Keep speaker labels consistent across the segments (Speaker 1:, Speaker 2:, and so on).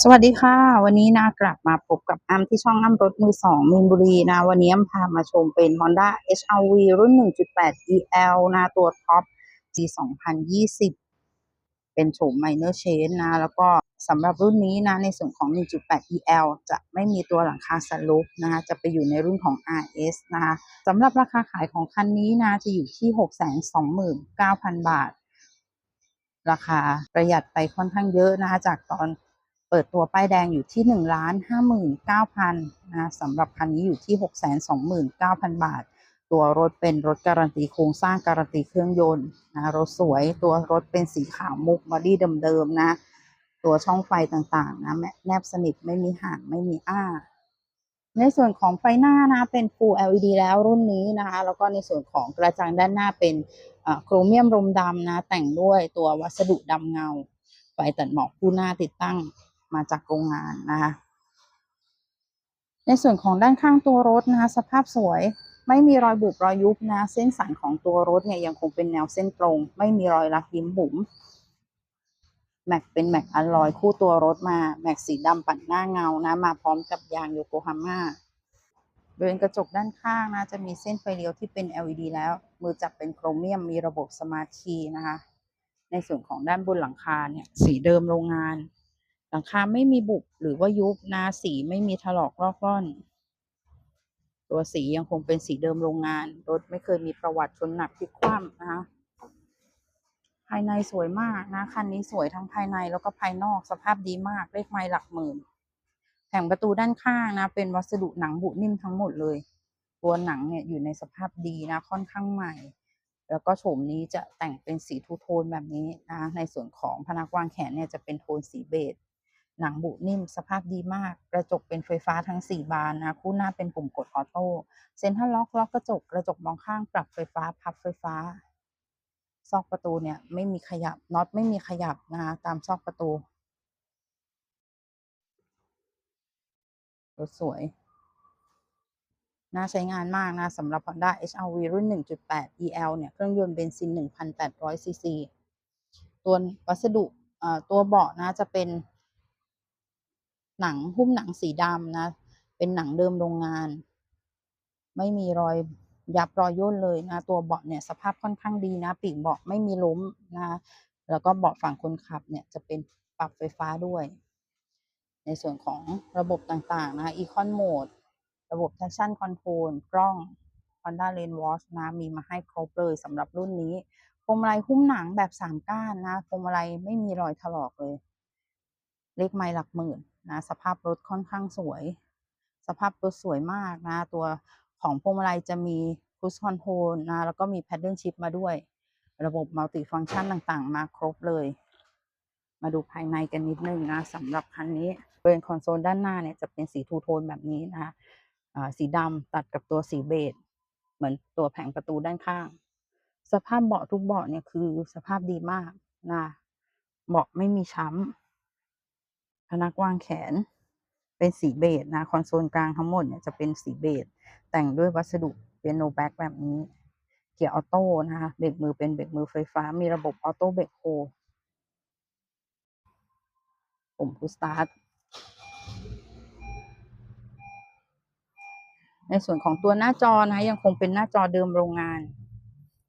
Speaker 1: สวัสดีค่ะ วันนี้นะกลับมาพบกับอ้ำที่ช่องอ้ำรถมือสองมีนบุรีนะ วันนี้อ้ำพามาชมเป็น Honda HR-V รุ่น 1.8 EL นะตัวท็อป G 2020 เป็นโฉม Minor Change นะ แล้วก็สำหรับรุ่นนี้นะ ในส่วนของ 1.8 EL จะไม่มีตัวหลังคาสลูปนะคะ จะไปอยู่ในรุ่นของ RS นะคะสำหรับราคาขายของคันนี้นะ จะอยู่ที่ 629,000 บาท ราคาประหยัดไปค่อนข้างเยอะนะคะจากตอน เปิดตัวป้ายแดงอยู่ที่1นึ่งล้านห้าหมื่นเก้าพันนะสำหรับคันนี้อยู่ที่6กแสนสองหมื่นเก้าพันบาท ตัวรถเป็นรถการันตีโครงสร้างการันตีเครื่องยนต์นะรถสวยตัวรถเป็นสีขาวมุกบอดี้เดิมๆนะ ตัวช่องไฟต่างๆนะแมแนบสนิทไม่มีห่างไม่มีอ้า ในส่วนของไฟหน้านะ เป็น Full LED แล้วรุ่นนี้นะคะ แล้วก็ในส่วนของกระจังด้านหน้าเป็นโครเมียมรมดำนะ แต่งด้วยตัววัสดุดำเงา ไฟตัดหมอกคู่หน้าติดตั้ง มาจากโรงงานนะคะ ในส่วนของด้านข้างตัวรถนะคะ สภาพสวยไม่มีรอยบุบรอยยุบนะ เส้นสันของตัวรถเนี่ยยังคงเป็นแนวเส้นตรง ไม่มีรอยรักยิ้มบุ๋มแม็กเป็นแม็กอลลอยคู่ตัวรถมา แม็กสีดำปัดหน้าเงานะ มาพร้อมกับยางโยโกฮาม่าบริเวณกระจกด้านข้างนะ จะมีเส้นไฟเลี้ยวที่เป็น LED แล้ว มือจับเป็นโครเมียมมีระบบสมาร์ทคีย์นะคะ ในส่วนของด้านบนหลังคาเนี่ย สีเดิมโรงงาน หลังคาไม่มีบุบหรือว่ายุบนะสีไม่มีถลอกลอกล่อน ตัวสียังคงเป็นสีเดิมโรงงาน รถไม่เคยมีประวัติชนหนักพลิกคว่ำนะคะภายในสวยมากนะคันนี้สวยทั้งภายในแล้วก็ภายนอกสภาพดีมากเลขไม้หลักหมื่นแผงประตูด้านข้างนะ เป็นวัสดุหนังบุนิ่มทั้งหมดเลย ตัวหนังเนี่ยอยู่ในสภาพดีนะค่อนข้างใหม่ แล้วก็โฉมนี้จะแต่งเป็นสีทูโทนแบบนี้นะในส่วนของพนักวางแขนเนี่ยจะเป็นโทนสีเบจ หนังบุนิ่มสภาพดีมาก กระจกเป็นไฟฟ้าทั้ง 4 บานนะ คู่หน้าเป็นปุ่มกดออโต้เซ็นทรัลล็อกล็อกกระจก กระจกมองข้างปรับไฟฟ้าพับไฟฟ้า ซอกประตูเนี่ยไม่มีขยับน็อตไม่มีขยับนะคะตามซอกประตูรถสวย น่าใช้งานมากนะสำหรับ Honda HR-V รุ่น 1.8 EL เนี่ย เครื่องยนต์เบนซิน 1,800ซีซี ตัววัสดุตัวเบาะนะจะเป็น หนังหุ้มหนังสีดำนะ เป็นหนังเดิมโรงงาน ไม่มีรอยยับรอยย่นเลยนะ ตัวเบาะเนี่ยสภาพค่อนข้างดีนะ ปีกเบาะไม่มีล้มนะ แล้วก็เบาะฝั่งคนขับเนี่ยจะเป็นปรับไฟฟ้าด้วย ในส่วนของระบบต่างๆนะ Econ Mode ระบบ Traction Control กล้อง Honda Lane Watch นะ มีมาให้ครบเลยสำหรับรุ่นนี้พวงมาลัยหุ้มหนังแบบสามก้านนะพวงมาลัยไม่มีรอยถลอกเลย เลขไม้หลักหมื่น นะสภาพรถค่อนข้างสวย สภาพรถสวยมากนะ ตัวของพวงมาลัยจะมี Cruise Control นะ แล้วก็มี Paddle Shift มาด้วย ระบบมัลติฟัง c t ชันต่างๆ มาครบเลย มาดูภายในกันนิดนึงนะสำหรับคันนี้บริเวณคอนโซลด้านหน้าเนี่ยจะเป็นสีทูโทนแบบนี้นะคะสีดำตัดกับตัวสีเบจเหมือนตัวแผงประตูด้านข้าง สภาพเบาะทุกเบาะเนี่ยคือสภาพดีมากนะเบาะไม่มีช้ำ พนักวางแขน เป็นสีเบจนะ คอนโซลกลางทั้งหมดเนี่ยจะเป็นสีเบจแต่งด้วยวัสดุเป็นโนแบ็กแบบนี้ เกียร์ออโต้นะคะ เบรกมือเป็นเบรกมือไฟฟ้า มีระบบออโต้เบรกโฮปุ่มพุสตาร์ทในส่วนของตัวหน้าจอนะยังคงเป็นหน้าจอเดิมโรงงาน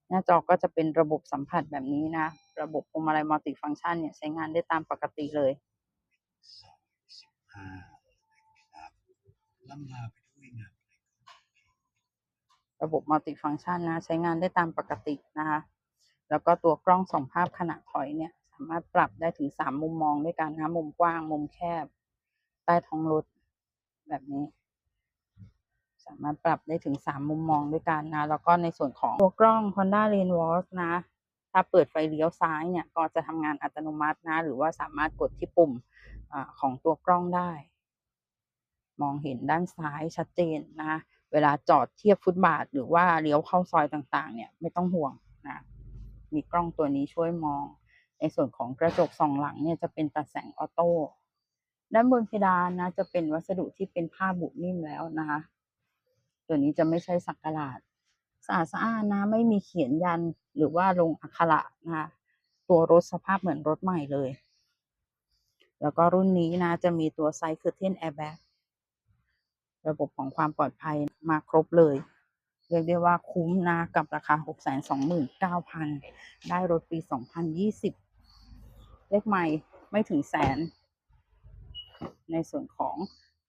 Speaker 1: หน้าจอก็จะเป็นระบบสัมผัสแบบนี้นะ ระบบพวงมาลัยมัลติฟังก์ชันเนี่ยใช้งานได้ตามปกติเลย
Speaker 2: ล่ำลาไปด้วยงาน
Speaker 1: ระบบมัลติฟังก์ชันนะใช้งานได้ตามปกตินะคะ แล้วก็ตัวกล้องส่องภาพขณะถอยเนี่ย สามารถปรับได้ถึงสามมุมมองด้วยกันนะมุมกว้าง มุมแคบ ใต้ท้องรถแบบนี้ สามารถปรับได้ถึงสามมุมมองด้วยกันนะ แล้วก็ในส่วนของตัวกล้อง Honda Lane Watch นะ ถ้าเปิดไฟเลี้ยวซ้ายเนี่ยก็จะทำงานอัตโนมัตินะ หรือว่าสามารถกดที่ปุ่มอของตัวกล้องได้ มองเห็นด้านซ้ายชัดเจนนะเวลาจอดเทียบฟุตบาท หรือว่าเลี้ยวเข้าซอยต่างๆ เนี่ยไม่ต้องห่วงนะมีกล้องตัวนี้ช่วยมอง ในส่วนของกระจกสองหลังเนี่ยจะเป็นตัดแสงออโต้ด้านบนเพดานนะจะเป็นวัสดุที่เป็นผ้าบุนิ่มแล้วนะคะ ตัวนี้จะไม่ใช่สักกะหลาด สะอาดสะอ้านนะ ไม่มีเขียนยันหรือว่าลงอักขระนะคะตัวรถสภาพเหมือนรถใหม่เลย แล้วก็รุ่นนี้นะ จะมีตัว Side Curtain Airbag ระบบของความปลอดภัยมาครบเลย เรียกได้ว่าคุ้มนะกับราคา 629,000 ได้รถปี 2020 เลขใหม่ไม่ถึงแสน ในส่วนของ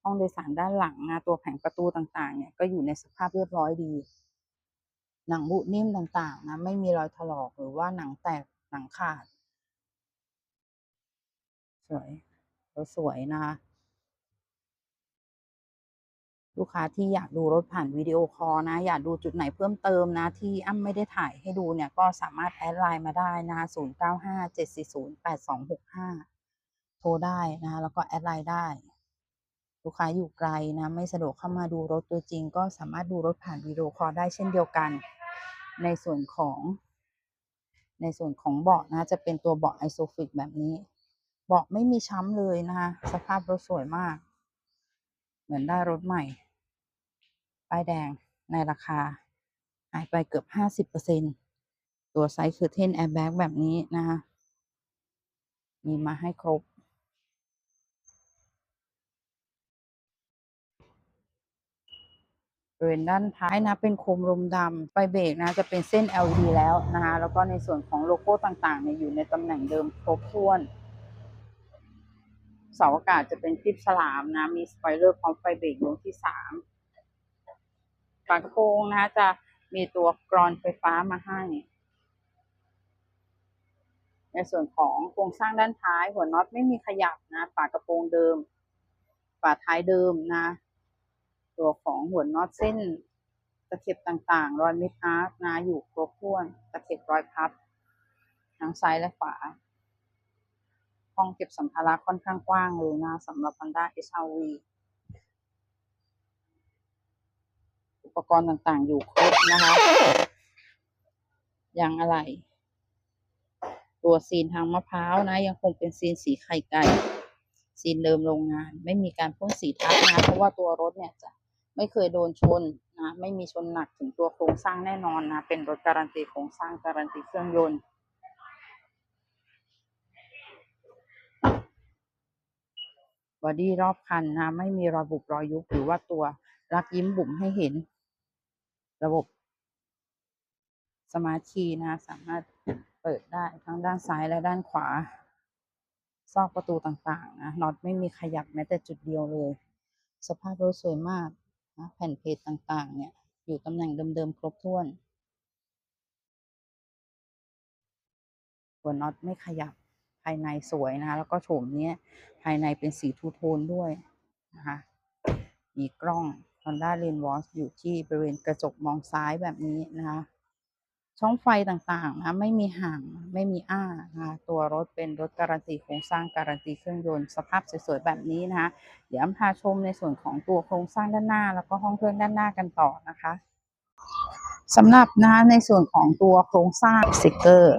Speaker 1: ห้องโดยสารด้านหลังนะตัวแผงประตูต่างๆเนี่ยก็อยู่ในสภาพเรียบร้อยดี หนังบุนิ่มต่างๆนะไม่มีรอยถลอกหรือว่าหนังแตกหนังขาด สวยรถสวยนะคะ ลูกค้าที่อยากดูรถผ่านวิดีโอคอลนะ อยากดูจุดไหนเพิ่มเติมนะ ที่อ้ำไม่ได้ถ่ายให้ดูเนี่ย ก็สามารถแอดไลน์มาได้นะคะ0957408265 โทรได้นะคะแล้วก็แอดไลน์ได้ ลูกค้าอยู่ไกลนะไม่สะดวกเข้ามาดูรถตัวจริง ก็สามารถดูรถผ่านวิดีโอคอลได้เช่นเดียวกัน ในส่วนของ ในส่วนของเบาะนะ จะเป็นตัวเบาะไอโซฟิกแบบนี้เบาะไม่มีช้ำเลยนะคะ สภาพรถสวยมาก เหมือนได้รถใหม่ ป้ายแดงในราคาหายไปเกือบห้าสิบเปอร์เซ็นตัวไซส์คือเทนแอร์แบ็กแบบนี้นะคะ มีมาให้ครบบ ริเวณด้านท้ายนะเป็นโคมลมดำไฟเบรกนะจะเป็นเส้น LED แล้วนะคะแล้วก็ในส่วนของโลโก้ต่างๆเนี่ยอยู่ในตำแหน่งเดิมครบถ้วนเสาอากาศจะเป็นคลิปฉลามนะ มีสปอยเลอร์พร้อมไฟเบรกดวงที่สามฝากระโปรงนะจะมีตัวกรอนไฟฟ้ามาให้ ในส่วนของโครงสร้างด้านท้าย หัวน็อตไม่มีขยับนะ ฝากระโปรงเดิม ฝาท้ายเดิมนะ ตัวของหัวน็อตเส้น ตะเข็บต่างๆ รอยมิดอาร์คนะอยู่ครบถ้วน ตะเข็บรอยพับทั้งซ้ายและขวา ห้องเก็บสัมภาระค่อนข้างกว้างเลยนะสำหรับ Honda HR-V อุปกรณ์ต่างๆ อยู่ครบนะคะยางอะไร ตัวซีนทางมะพร้าวนะ ยังคงเป็นซีนสีไข่ไก่ซีนเดิมโรงงาน ไม่มีการพ่นสีทับนะ เพราะว่าตัวรถเนี่ยจะ ไม่เคยโดนชนนะไม่มีชนหนักถึงตัวโครงสร้างแน่นอนนะ เป็นรถการันตีโครงสร้างการันตีเครื่องยนต์บอดี้รอบคันนะ ไม่มีรอยบุบรอยยุบหรือว่าตัวรักยิ้มบุ๋มให้เห็น ระบบสมาร์ทคีย์นะ สามารถเปิดได้ทั้งด้านซ้ายและด้านขวา ซอกประตูต่างๆนะน็อตไม่มีขยับแม้แต่จุดเดียวเลย สภาพรถสวยมาก นะแผ่นเพจต่างๆ เนี่ย อยู่ตำแหน่งเดิมๆ ครบถ้วนหัวน็อตไม่ขยับภายในสวยนะคะแล้วก็โฉมเนี้ยภายในเป็นสีทูโทนด้วยนะคะมีกล้อง Honda Lane Watch อยู่ที่บริเวณกระจกมองซ้ายแบบนี้นะคะ ช่องไฟต่างๆนะไม่มีห่างไม่มีอ้านะตัวรถเป็นรถการันตีโครงสร้างการันตีเครื่องยนต์สภาพสวยๆแบบนี้นะคะเดี๋ยวอำพาชมในส่วนของตัวโครงสร้างด้านหน้า แล้วก็ห้องเครื่องด้านหน้ากันต่อนะคะสำหรับนะในส่วนของตัวโครงสร้างสติกเกอร์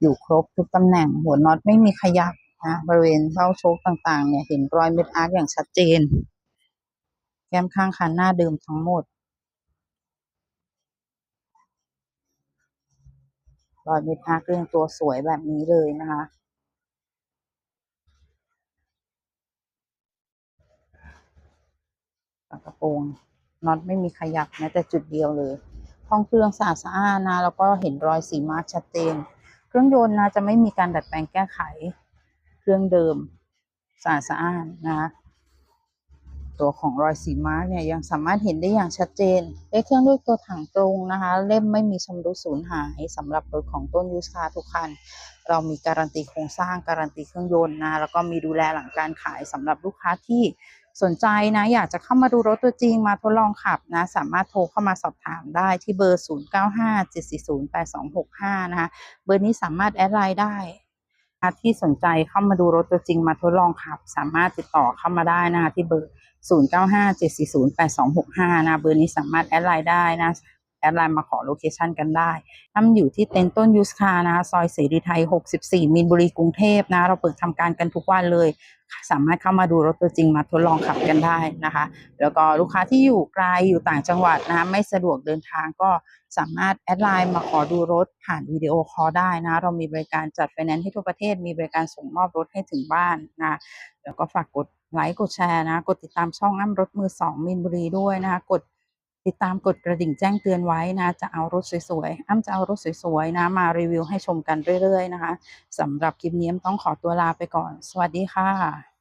Speaker 1: อยู่ครบทุกตำแหน่งหัวน็อตไม่มีขยับนะบริเวณเบ้าโชคต่างๆเนี่ยเห็นรอยเม็ดอาร์คอย่างชัดเจนแก้มข้างคันหน้าเดิมทั้งหมด รอยเม็ดอาคเรื่องตัวสวยแบบนี้เลยนะคะฝากระโปรงน็อตไม่มีขยับแม้แต่จุดเดียวเลย ห้องเครื่องสะอาดสะอ้านนะแล้วก็เห็นรอยสีมาร์กชัดเจน เครื่องยนต์นะจะไม่มีการดัดแปลงแก้ไข เครื่องเดิมสะอาดสะอ้านนะคะ ตัวของรอยสีมาร์กเนี่ยยังสามารถเห็นได้อย่างชัดเจนได้เครื่องด้วยตัวถังตรงนะคะ เล่มไม่มีชำรุดสูญหายสำหรับรถของต้นยูสคาทุกคัน เรามีการันตีโครงสร้างการันตีเครื่องยนต์นะแล้วก็มีดูแลหลังการขายสำหรับลูกค้าที่สนใจนะอยากจะเข้ามาดูรถตัวจริงมาทดลองขับนะ สามารถโทรเข้ามาสอบถามได้ที่เบอร์ 0957408265 นะคะ เบอร์นี้สามารถแอดไลน์ได้ที่สนใจเข้ามาดูรถตัวจริงมาทดลองขับ สามารถติดต่อเข้ามาได้นะคะที่เบอร์ 0957408265นะเบอร์นี้สามารถแอดไลน์ได้นะ แอดไลน์มาขอโลเคชันกันได้ถ้านอยู่ที่เต็นท์ต้นยูสคานะคะซอยเสรีไทย 64 มีนบุรีกรุงเทพนะ เราเปิดทำการกันทุกวันเลย สามารถเข้ามาดูรถตัวจริงมาทดลองขับกันได้นะคะ แล้วก็ลูกค้าที่อยู่ไกลอยู่ต่างจังหวัดนะ ไม่สะดวกเดินทางก็สามารถแอดไลน์มาขอดูรถผ่านวิดีโอคอลได้นะ เรามีบริการจัดไฟแนนซ์ให้ทั่วประเทศ มีบริการส่งมอบรถให้ถึงบ้านนะ แล้วก็ฝากกดไลค์กดแชร์นะ กดติดตามช่องอ้ำรถมือสองมินบุรีด้วยนะคะกด ติดตามกดกระดิ่งแจ้งเตือนไว้นะ จะเอารถสวยๆ อ้ำจะเอารถสวยๆนะ มารีวิวให้ชมกันเรื่อยๆนะคะสำหรับคลิปนี้ต้องขอตัวลาไปก่อน สวัสดีค่ะ